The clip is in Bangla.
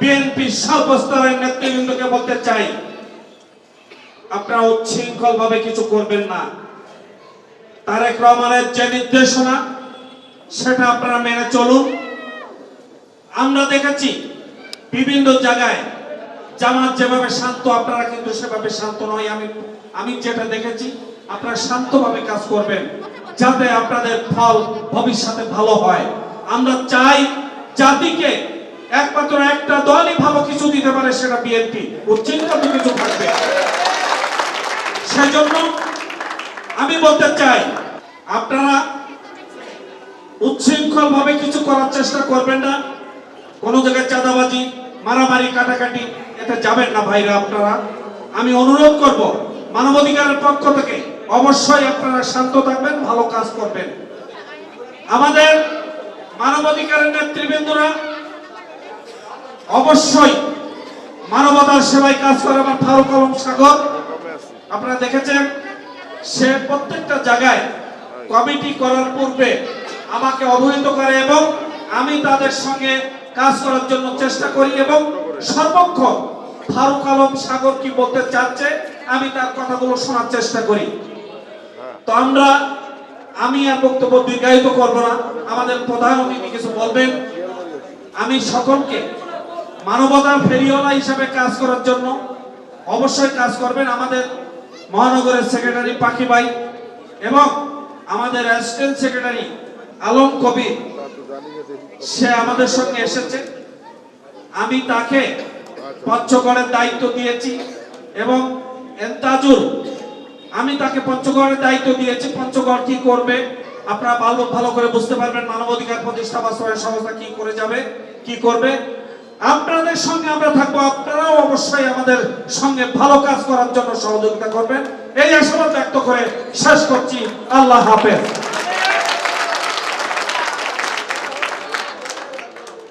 বিএনপি সর্বস্তরের নেতৃবৃন্দকে বলতে চাই, আপনারা উচ্ছৃঙ্খল ভাবে কিছু করবেন না। তারেক রহমানের যে নির্দেশনা, সেটা আপনারা মেনে চলুন। আমরা দেখেছি বিভিন্ন জায়গায় জামাত যেভাবে শান্ত, আপনারা কিন্তু সেভাবে শান্ত নয়। আমি আমি যেটা দেখেছি, আপনারা শান্তভাবে কাজ করবেন, যাতে আপনাদের ফল ভবিষ্যতে ভালো হয়। আমরা চাই জাতিকে একমাত্র একটা দলই ভালো কিছু দিতে পারে সেটা বিএনপি। উচ্ছৃঙ্খল কিছু থাকবে। সেজন্য আমি বলতে চাই, আপনারা উচ্ছৃঙ্খল ভাবে কিছু করার চেষ্টা করবেন না। কোন জায়গায় চাঁদাবাজি, মারামারি, কাটাকাটি, এতে যাবেন না ভাইরা আপনারা। আমি অনুরোধ করব, মানবাধিকারের পক্ষ থেকে অবশ্যই আপনারা শান্ত থাকবেন, ভালো কাজ করবেন। আমাদের মানবাধিকারের নেতৃবৃন্দরা অবশ্যই মানবতার সেবায় কাজ করে আমার ফারুক আলম সাগর। আপনারা দেখেছেন, সে প্রত্যেকটা জায়গায় কমিটি করার পূর্বে আমাকে অবহিত করে এবং আমি তাদের সঙ্গে কাজ করার জন্য চেষ্টা করি এবং সর্বক্ষণ ফারুক আলম সাগর কি বলতে চাচ্ছে, আমি তার কথাগুলো শোনার চেষ্টা করি। তো আমরা, আমি আর বক্তব্য দীর্ঘায়িত করব না। আমাদের প্রধান অতিথি কিছু বলবেন। আমি সকলকে মানবতার ফেরিওয়ালা হিসাবে কাজ করার জন্য অবশ্যই কাজ করবেন আমাদের মহানগরের সেক্রেটারি পাখি ভাই এবং আমাদের অ্যাসিস্ট্যান্ট সেক্রেটারি আলম কবির। সে আমাদের সঙ্গে এসেছে। আমি তাকে পঞ্চগড়ের দায়িত্ব দিয়েছি এবং এন্তাজুল, আমি তাকে পঞ্চগড়ের দায়িত্ব দিয়েছি। পঞ্চগড় কি করবে? আপনারা ভালো ভালো করে বুঝতে পারবেন মানবাধিকার প্রতিষ্ঠা বা সংস্থা কি করে যাবে, কি করবে। আপনাদের সঙ্গে আমরা থাকব, আপনারাও অবশ্যই আমাদের সঙ্গে ভালো কাজ করার জন্য সহযোগিতা করবেন। এই আশাবাদ ব্যক্ত করে শেষ করছি। আল্লাহ হাফেজ।